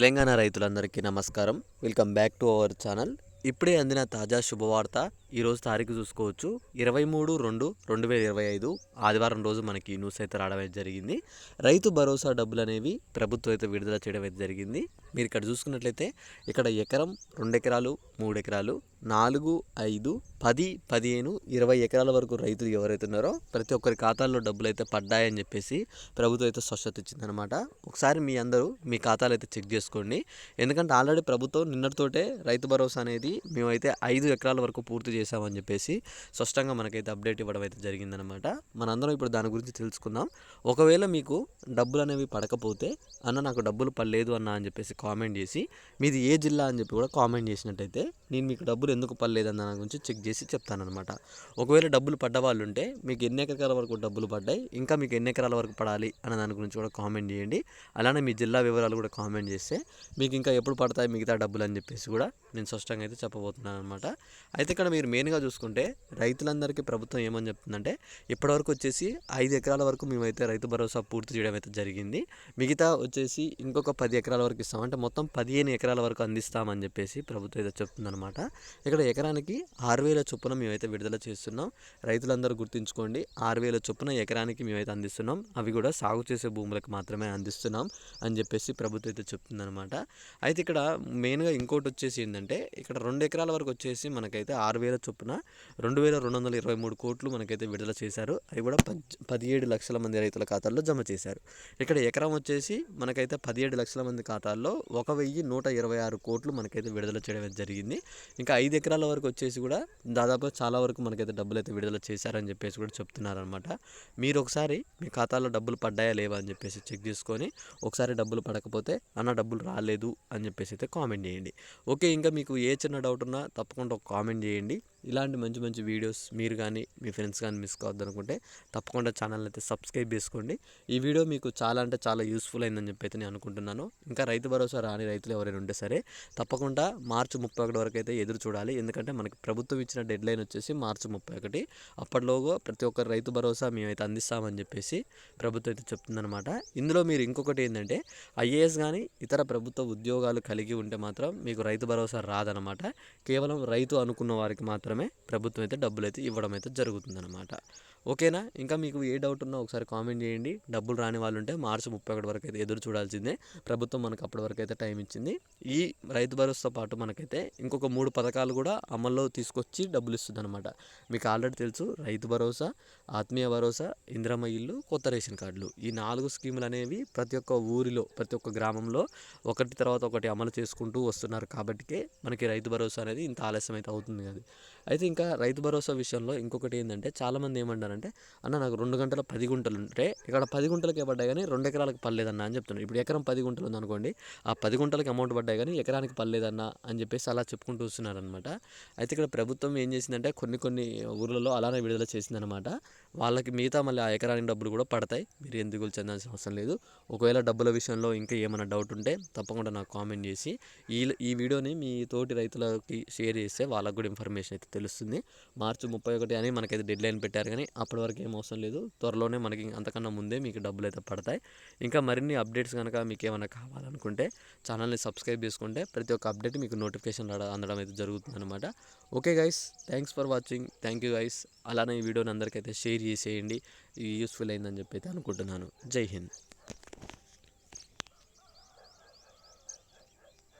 తెలంగాణ రైతులందరికీ నమస్కారం. Welcome back to our channel. ఇప్పుడే అందిన తాజా శుభవార్త ఈరోజు తారీఖు చూసుకోవచ్చు. ఇరవై మూడు రెండు రెండు వేల ఇరవై ఐదు ఆదివారం రోజు మనకి న్యూస్ అయితే రావడం అయితే జరిగింది. రైతు భరోసా డబ్బులు అనేవి ప్రభుత్వం అయితే విడుదల చేయడం అయితే జరిగింది. మీరు ఇక్కడ చూసుకున్నట్లయితే ఇక్కడ ఎకరం రెండు ఎకరాలు మూడు ఎకరాలు నాలుగు ఐదు పది పదిహేను ఇరవై ఎకరాల వరకు రైతులు ఎవరైతే ఉన్నారో ప్రతి ఒక్కరి ఖాతాల్లో డబ్బులు అయితే పడ్డాయని చెప్పేసి ప్రభుత్వం అయితే స్వచ్ఛత ఇచ్చిందనమాట ఒకసారి మీ అందరూ మీ ఖాతాలు అయితే చెక్ చేసుకోండి. ఎందుకంటే ఆల్రెడీ ప్రభుత్వం నిన్నటితోటే రైతు భరోసా అనేది మేమైతే ఐదు ఎకరాల వరకు పూర్తి చేసామని చెప్పేసి స్పష్టంగా మనకైతే అప్డేట్ ఇవ్వడం అయితే జరిగిందనమాట మనందరం ఇప్పుడు దాని గురించి తెలుసుకుందాం. ఒకవేళ మీకు డబ్బులు అనేవి పడకపోతే అన్న నాకు డబ్బులు పడలేదు అన్న అని చెప్పేసి కామెంట్ చేసి మీది ఏ జిల్లా అని చెప్పి కూడా కామెంట్ చేసినట్టయితే నేను మీకు డబ్బులు ఎందుకు పడలేదని దాని గురించి చెక్ చేసి చెప్తానమాట ఒకవేళ డబ్బులు పడ్డ వాళ్ళు ఉంటే మీకు ఎన్ని ఎకరాల వరకు డబ్బులు పడ్డాయి ఇంకా మీకు ఎన్ని ఎకరాల వరకు పడాలి అన్న దాని గురించి కూడా కామెంట్ చేయండి. అలానే మీ జిల్లా వివరాలు కూడా కామెంట్ చేస్తే మీకు ఇంకా ఎప్పుడు పడతాయి మిగతా డబ్బులు అని చెప్పేసి కూడా నేను స్పష్టంగా అయితే చెప్పబోతున్నాను అనమాట అయితే ఇక్కడ మీరు మెయిన్గా చూసుకుంటే రైతులందరికీ ప్రభుత్వం ఏమని చెప్తుందంటే ఇప్పటివరకు వచ్చేసి ఐదు ఎకరాల వరకు మేమైతే రైతు భరోసా పూర్తి చేయడం అయితే జరిగింది. మిగతా వచ్చేసి ఇంకొక పది ఎకరాల వరకు ఇస్తాం. అంటే మొత్తం పదిహేను ఎకరాల వరకు అందిస్తామని చెప్పేసి ప్రభుత్వం అయితే అనమాట. ఇక్కడ ఎకరానికి ఆరు వేల చొప్పున మేమైతే విడుదల చేస్తున్నాం. రైతులందరూ గుర్తుంచుకోండి ఆరు వేల చొప్పున ఎకరానికి మేమైతే అందిస్తున్నాం. అవి కూడా సాగు చేసే భూములకు మాత్రమే అందిస్తున్నాం అని చెప్పేసి ప్రభుత్వం అయితే చెప్తుందనమాట. అయితే ఇక్కడ మెయిన్గా ఇంకోటి వచ్చేసి ఏంటంటే ఇక్కడ రెండు ఎకరాల వరకు వచ్చేసి మనకైతే ఆరు వేల చొప్పున రెండు వేల రెండు వందల ఇరవై మూడు కోట్లు మనకైతే విడుదల చేశారు. అవి కూడా పదిహేడు లక్షల మంది రైతుల ఖాతాల్లో జమ చేశారు. ఇక్కడ ఎకరం వచ్చేసి మనకైతే పదిహేడు లక్షల మంది ఖాతాల్లో ఒక వెయ్యి నూట ఇరవై ఆరు కోట్లు మనకైతే విడుదల చేయడం జరిగింది. ఇంకా ఐదు ఎకరాల వరకు వచ్చేసి కూడా దాదాపు చాలా వరకు మనకైతే డబ్బులు అయితే విడుదల చేశారని చెప్పేసి కూడా చెప్తున్నారనమాట మీరు ఒకసారి మీ ఖాతాలో డబ్బులు పడ్డాయా లేవా అని చెప్పేసి చెక్ చేసుకొని ఒకసారి డబ్బులు పడకపోతే అన్న డబ్బులు రాలేదు అని చెప్పేసి అయితే కామెంట్ చేయండి. ఓకే ఇంకా మీకు ఏ చిన్న డౌట్ ఉన్నా తప్పకుండా ఒక కామెంట్ చేయండి. ఇలాంటి మంచి మంచి వీడియోస్ మీరు కానీ మీ ఫ్రెండ్స్ కానీ మిస్ కావద్దు అనుకుంటే తప్పకుండా ఛానల్ అయితే సబ్స్క్రైబ్ చేసుకోండి. ఈ వీడియో మీకు చాలా అంటే చాలా యూస్ఫుల్ అయిందని చెప్పి అయితే నేను అనుకుంటున్నాను. ఇంకా రైతు భరోసా రాని రైతులు ఎవరైనా ఉంటే సరే తప్పకుండా మార్చి ముప్పై ఒకటి వరకు అయితే ఎదురు చూడాలి. ఎందుకంటే మనకి ప్రభుత్వం ఇచ్చిన డెడ్ లైన్ వచ్చేసి మార్చి ముప్పై ఒకటి. అప్పటిలోగా ప్రతి ఒక్కరు రైతు భరోసా మేమైతే అందిస్తామని చెప్పేసి ప్రభుత్వం అయితే చెప్తుందనమాట ఇందులో మీరు ఇంకొకటి ఏంటంటే ఐఏఎస్ కానీ ఇతర ప్రభుత్వ ఉద్యోగాలు కలిగి ఉంటే మాత్రం మీకు రైతు భరోసా రాదనమాట కేవలం రైతు అనుకున్న వారికి మాత్రమే ప్రభుత్వం అయితే డబ్బులు అయితే ఇవ్వడం అయితే జరుగుతుందన్నమాట. ఓకేనా? ఇంకా మీకు ఏ డౌట్ ఉన్నా ఒకసారి కామెంట్ చేయండి. డబ్బులు రాని వాళ్ళు ఉంటే మార్చి ముప్పై ఒకటి వరకు అయితే ఎదురు చూడాల్సిందే. ప్రభుత్వం మనకు అప్పటి వరకు అయితే టైం ఇచ్చింది. ఈ రైతు భరోసాతో పాటు మనకైతే ఇంకొక మూడు పథకాలు కూడా అమల్లో తీసుకొచ్చి డబ్బులు ఇస్తుంది అనమాట మీకు ఆల్రెడీ తెలుసు రైతు భరోసా ఆత్మీయ భరోసా ఇంద్రమ్మ ఇల్లు కొత్త రేషన్ కార్డులు. ఈ నాలుగు స్కీములు అనేవి ప్రతి ఒక్క ఊరిలో ప్రతి ఒక్క గ్రామంలో ఒకటి తర్వాత ఒకటి అమలు చేసుకుంటూ వస్తున్నారు. కాబట్టికే మనకి రైతు భరోసా అనేది ఇంత ఆలస్యం అయితే అవుతుంది కదా. అయితే ఇంకా రైతు భరోసా విషయంలో ఇంకొకటి ఏంటంటే చాలామంది ఏమంటారు ఏమంటారంటే అన్న నాకు రెండు గంటల పది గుంటలు ఉంటే ఇక్కడ పది గుంటలకే పడ్డాయి కానీ రెండు ఎకరాలకు పర్లేదన్న అని చెప్తున్నాను ఇప్పుడు ఎకరం పది గుంటలు ఉందనుకోండి ఆ పది గుంటలకి అమౌంట్ పడ్డాయి కానీ ఎకరానికి పర్లేదన్న అని చెప్పేసి అలా చెప్పుకుంటూ వస్తున్నారనమాట అయితే ఇక్కడ ప్రభుత్వం ఏం చేసిందంటే కొన్ని కొన్ని ఊర్లలో అలానే విడుదల చేసిందనమాట వాళ్ళకి మిగతా మళ్ళీ ఆ ఎకరానికి డబ్బులు కూడా పడతాయి. మీరు ఎందుకు చెందాల్సిన అవసరం లేదు. ఒకవేళ డబ్బుల విషయంలో ఇంకా ఏమైనా డౌట్ ఉంటే తప్పకుండా నాకు కామెంట్ చేసి ఈ ఈ వీడియోని మీ తోటి రైతులకి షేర్ చేస్తే వాళ్ళకి కూడా ఇన్ఫర్మేషన్ అయితే తెలుస్తుంది. మార్చి ముప్పై ఒకటి అని మనకైతే డెడ్ లైన్ పెట్టారు కానీ అప్పటి వరకు ఏం అవసరం లేదు. త్వరలోనే మనకి అంతకన్నా ముందే మీకు డబ్బులు అయితే పడతాయి. ఇంకా మరిన్ని అప్డేట్స్ కనుక మీకు ఏమైనా కావాలనుకుంటే ఛానల్ని సబ్స్క్రైబ్ చేసుకుంటే ప్రతి ఒక్క అప్డేట్ మీకు నోటిఫికేషన్ అందడం అయితే జరుగుతుందన్నమాట. Okay guys thanks for watching. Thank you guys. అలానే ఈ వీడియోని అందరికైతే షేర్ చేసేయండి. యూస్ఫుల్ అయిందని చెప్పి అయితే అనుకుంటున్నాను. జై హింద్.